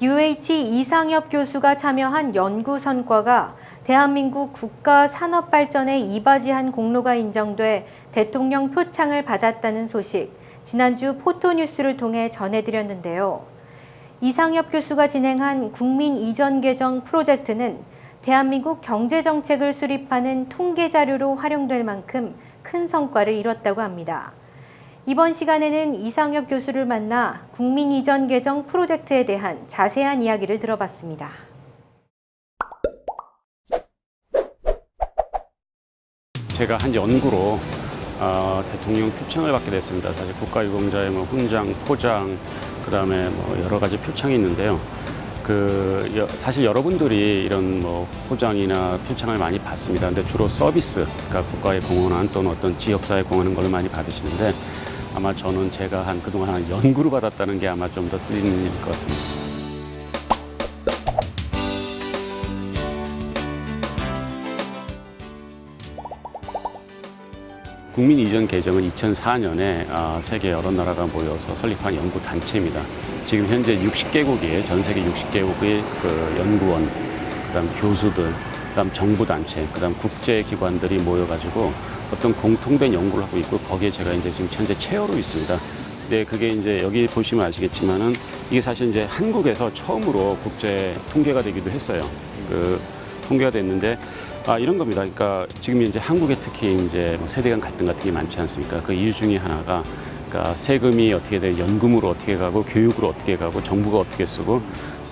UH 이상엽 교수가 참여한 연구 성과가 대한민국 국가 산업 발전에 이바지한 공로가 인정돼 대통령 표창을 받았다는 소식 지난주 포토뉴스를 통해 전해드렸는데요. 이상엽 교수가 진행한 국민 이전 개정 프로젝트는 대한민국 경제 정책을 수립하는 통계 자료로 활용될 만큼 큰 성과를 이뤘다고 합니다. 이번 시간에는 이상엽 교수를 만나 국민 이전 개정 프로젝트에 대한 자세한 이야기를 들어봤습니다. 제가 한 연구로 어, 대통령 표창을 받게 됐습니다. 사실 국가유공자의 뭐 훈장, 포장, 그 다음에 뭐 여러 가지 표창이 있는데요. 그 여- 사실 여러분들이 이런 뭐 포장이나 표창을 많이 받습니다. 근데 주로 서비스, 그러니까 국가에 공헌한 또는 어떤 지역사회 공헌한 걸 많이 받으시는데 아마 저는 제가 한 그동안 한 연구로 받았다는 게 아마 좀더 틀린 일일 것 같습니다. 국민 이전 개정은 2004년에 아, 세계 여러 나라가 모여서 설립한 연구 단체입니다. 지금 현재 60개국의 전 세계 60개국의 그 연구원, 그다음 교수들, 그다음 정부 단체, 그다음 국제 기관들이 모여가지고 어떤 공통된 연구를 하고 있고 거기에 제가 이제 지금 현재 체어로 있습니다. 네, 그게 이제 여기 보시면 아시겠지만은 이게 사실 이제 한국에서 처음으로 국제 통계가 되기도 했어요. 그 통계가 됐는데 아 이런 겁니다. 그러니까 지금 이제 한국에 특히 이제 뭐 세대 간 갈등 같은 게 많지 않습니까? 그 이유 중에 하나가 그러니까 세금이 어떻게 돼 연금으로 어떻게 가고 교육으로 어떻게 가고 정부가 어떻게 쓰고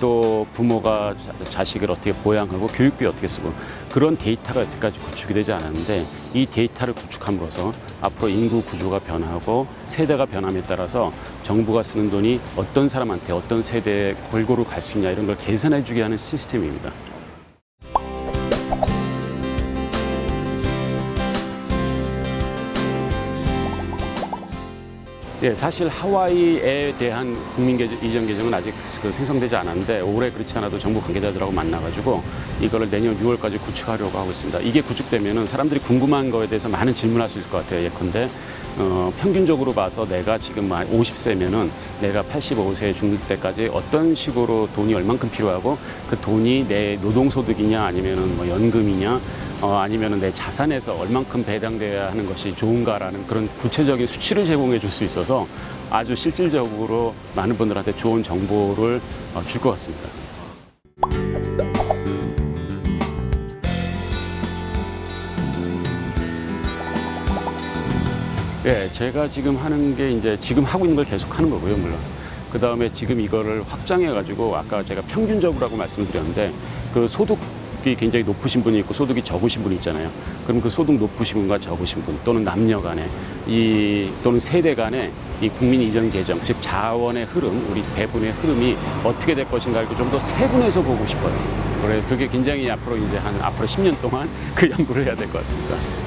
또 부모가 자- 자식을 어떻게 보양하고 교육비 어떻게 쓰고 그런 데이터가 여태까지 구축이 되지 않았는데 이 데이터를 구축함으로써 앞으로 인구 구조가 변하고 세대가 변함에 따라서 정부가 쓰는 돈이 어떤 사람한테 어떤 세대에 골고루 갈 수 있냐 이런 걸 계산해 주게 하는 시스템입니다. 예, 사실 하와이에 대한 국민 개정, 이전 개정은 아직 그 생성되지 않았는데 올해 그렇지 않아도 정부 관계자들하고 만나가지고 이거를 내년 6월까지 구축하려고 하고 있습니다. 이게 구축되면은 사람들이 궁금한 거에 대해서 많은 질문할 수 있을 것 같아요. 예컨대 어, 평균적으로 봐서 내가 지금 50세면은 내가 85세 죽는 때까지 어떤 식으로 돈이 얼만큼 필요하고 그 돈이 내 노동소득이냐 아니면은 뭐 연금이냐 어, 아니면은 내 자산에서 얼만큼 배당돼야 하는 것이 좋은가라는 그런 구체적인 수치를 제공해 줄 수 있어서 아주 실질적으로 많은 분들한테 좋은 정보를 어, 줄것 같습니다. 예, 제가 지금 하는 게 이제 지금 하고 있는 걸 계속 하는 거고요, 물론. 그 다음에 지금 이거를 확장해 가지고 아까 제가 평균적으로라고 말씀드렸는데 그 소득 이 굉장히 높으신 분이 있고 소득이 적으신 분이 있잖아요. 그럼 그 소득 높으신 분과 적으신 분 또는 남녀 간에 이 또는 세대 간에 이 국민 이전 개정, 즉 자원의 흐름, 우리 배분의 흐름이 어떻게 될 것인가를 좀더 세분해서 보고 싶어요. 그래 그게 굉장히 앞으로 이제 한 앞으로 10년 동안 그 연구를 해야 될 것 같습니다.